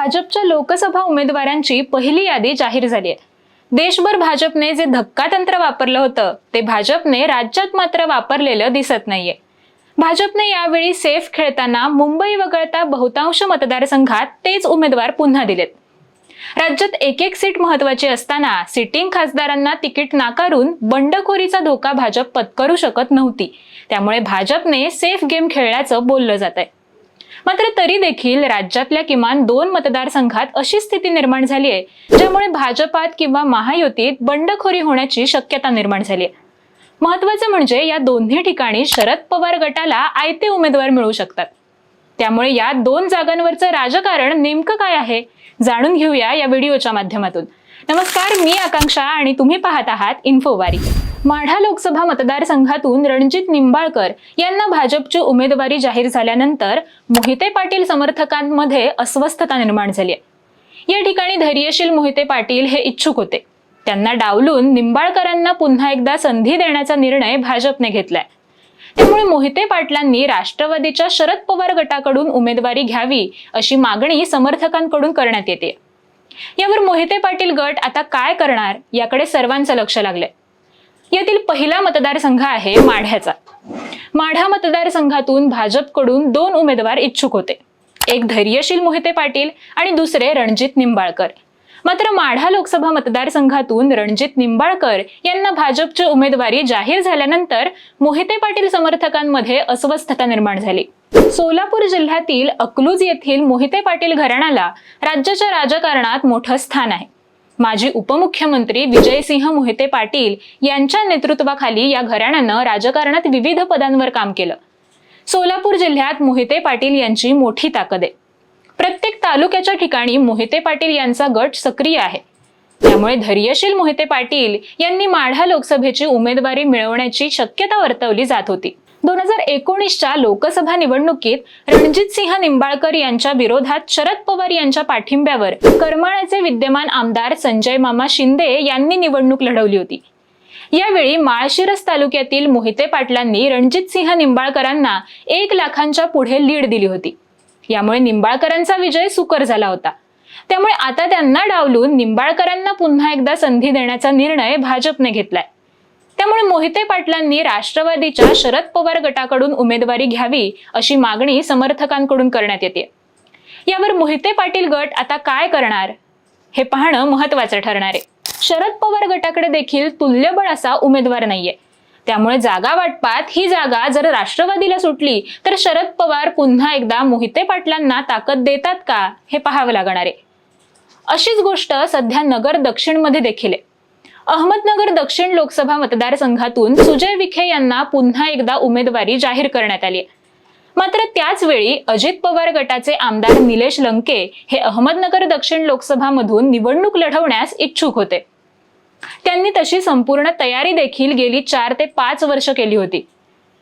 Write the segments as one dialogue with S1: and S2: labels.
S1: भाजपच्या लोकसभा उमेदवारांची पहिली यादी जाहीर झाली आहे. देशभर भाजपने जे धक्का तंत्र वापरलं होतं ते भाजपने राज्यात मात्र वापरलेलं दिसत नाहीये. भाजपने यावेळी सेफ खेळताना मुंबई वगळता बहुतांश मतदारसंघात तेच उमेदवार पुन्हा दिलेत. राज्यात एक एक सीट महत्वाची असताना सिटिंग खासदारांना तिकीट नाकारून बंडखोरीचा धोका भाजप पत्करू शकत नव्हती. त्यामुळे भाजपने सेफ गेम खेळल्याचं बोललं जात आहे मात्र तरी देखील राज्यातल्या किमान दोन मतदारसंघात अशी स्थिती निर्माण झाली आहे ज्यामुळे भाजपात किंवा महायुतीत बंडखोरी होण्याची शक्यता निर्माण झाली आहे. महत्वाचं म्हणजे या दोन्ही ठिकाणी शरद पवार गटाला आयते उमेदवार मिळू शकतात. त्यामुळे या दोन जागांवरचं राजकारण नेमकं काय आहे जाणून घेऊया या व्हिडिओच्या माध्यमातून. नमस्कार मी आकांक्षा आणि तुम्ही पाहत आहात इन्फोवारी. माढा लोकसभा मतदारसंघातून रणजित निंबाळकर यांना भाजपची उमेदवारी जाहीर झाल्यानंतर मोहिते पाटील समर्थकांमध्ये अस्वस्थता निर्माण झाली आहे. या ठिकाणी धैर्यशील मोहिते पाटील हे इच्छुक होते. त्यांना डावलून निंबाळकरांना पुन्हा एकदा संधी देण्याचा निर्णय भाजपने घेतलाय. त्यामुळे मोहिते पाटलांनी राष्ट्रवादीच्या शरद पवार गटाकडून उमेदवारी घ्यावी अशी मागणी समर्थकांकडून करण्यात येते. यावर मोहिते पाटील गट आता काय करणार याकडे सर्वांचं लक्ष लागलंय. यातील पहिला मतदारसंघ आहे माढ्याचा. माढा मतदारसंघातून भाजपकडून दोन उमेदवार इच्छुक होते. एक धैर्यशील मोहिते पाटील आणि दुसरे रणजित निंबाळकर. मात्र माढा लोकसभा मतदारसंघातून रणजित निंबाळकर यांना भाजपची उमेदवारी जाहीर झाल्यानंतर मोहिते पाटील समर्थकांमध्ये अस्वस्थता निर्माण झाली. सोलापूर जिल्ह्यातील अकलूज येथील मोहिते पाटील घराण्याला राज्याच्या राजकारणात मोठं स्थान आहे. माजी उपमुख्यमंत्री विजयसिंह मोहिते पाटील यांच्या नेतृत्वाखाली या घराण्यानं राजकारणात विविध पदांवर काम केलं. सोलापूर जिल्ह्यात मोहिते पाटील यांची मोठी ताकद आहे. प्रत्येक तालुक्याच्या ठिकाणी मोहिते पाटील यांचा गट सक्रिय आहे. त्यामुळे धैर्यशील मोहिते पाटील यांनी माढा लोकसभेची उमेदवारी मिळवण्याची शक्यता वर्तवली जात होती. दोन हजार एकोणीसच्या लोकसभा निवडणुकीत रणजित सिंह निंबाळकर यांच्या विरोधात शरद पवार यांच्या पाठिंब्यावर करमाळ्याचे विद्यमान आमदार संजय मामा शिंदे यांनी निवडणूक लढवली होती. यावेळी माळशिरस तालुक्यातील मोहिते पाटलांनी रणजित सिंह निंबाळकरांना एक लाखांच्या पुढे लीड दिली होती. यामुळे निंबाळकरांचा विजय सुकर झाला होता. त्यामुळे आता त्यांना डावलून निंबाळकरांना पुन्हा एकदा संधी देण्याचा निर्णय भाजपने घेतलाय. त्यामुळे मोहिते पाटलांनी राष्ट्रवादीच्या शरद पवार गटाकडून उमेदवारी घ्यावी अशी मागणी समर्थकांकडून करण्यात येते. यावर मोहिते पाटील गट आता काय करणार? हे पाहणं महत्वाचं ठरणार आहे. शरद पवार गटाकडे देखील तुल्यबळ असा उमेदवार नाहीये. त्यामुळे जागा वाटपात ही जागा जर राष्ट्रवादीला सुटली तर शरद पवार पुन्हा एकदा मोहिते पाटलांना ताकद देतात का? हे पाहावं लागणार आहे. अशीच गोष्ट सध्या नगर दक्षिणमध्ये देखील आहे. अहमदनगर दक्षिण लोकसभा मतदारसंघातून सुजय विखे यांना पुन्हा एकदा उमेदवारी जाहीर करण्यात आली मात्र त्याच वेळी अजित पवार गटाचे आमदार निलेश लंके हे अहमदनगर दक्षिण लोकसभामधून निवडणूक लढवण्यास इच्छुक होते. त्यांनी तशी संपूर्ण तयारी देखील गेली चार ते पाच वर्ष केली होती.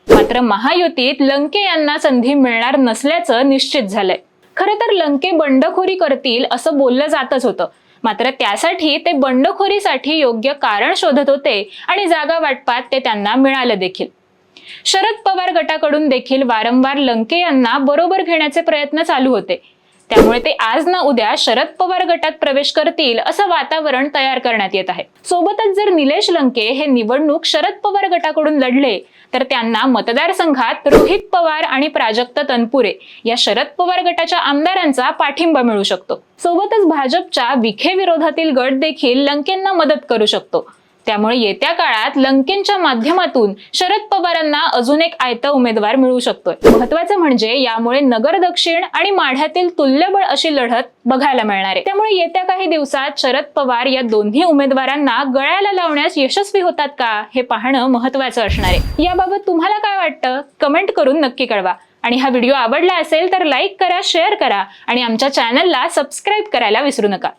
S1: मात्र महायुतीत लंके यांना संधी मिळणार नसल्याचं निश्चित झालंय. खरं तर लंके बंडखोरी करतील असं बोललं जातच होतं. मात्र त्यासाठी ते बंडखोरीसाठी योग्य कारण शोधत होते आणि जागा वाटपात ते त्यांना मिळालं देखील. शरद पवार गटाकडून देखील वारंवार लंके यांना बरोबर घेण्याचे प्रयत्न चालू होते. त्यामुळे ते आज ना उद्या शरद पवार गटात प्रवेश करतील असं वातावरण तयार करण्यात येत आहे. सोबतच जर निलेश लंके हे निवडणूक शरद पवार गटाकडून लढले तर त्यांना मतदारसंघात रोहित पवार आणि प्राजक्त तनपुरे या शरद पवार गटाच्या आमदारांचा पाठिंबा मिळू शकतो. सोबतच भाजपच्या विखे विरोधातील गट देखील लंकेंना मदत करू शकतो. त्यामुळे येत्या काळात लंकेंच्या माध्यमातून शरद पवारांना अजून एक आयता उमेदवार मिळू शकतोय. महत्वाचं म्हणजे यामुळे नगर दक्षिण आणि माढ्यातील तुल्यबळ अशी लढत बघायला मिळणार आहे. त्यामुळे येत्या काही दिवसात शरद पवार या दोन्ही उमेदवारांना गळ्याला लावण्यास यशस्वी होतात का हे पाहणं महत्वाचं असणार आहे. याबाबत तुम्हाला काय वाटतं? कमेंट करून नक्की कळवा. आणि हा व्हिडिओ आवडला असेल तर लाईक करा शेअर करा आणि आमच्या चॅनलला सबस्क्राईब करायला विसरू नका.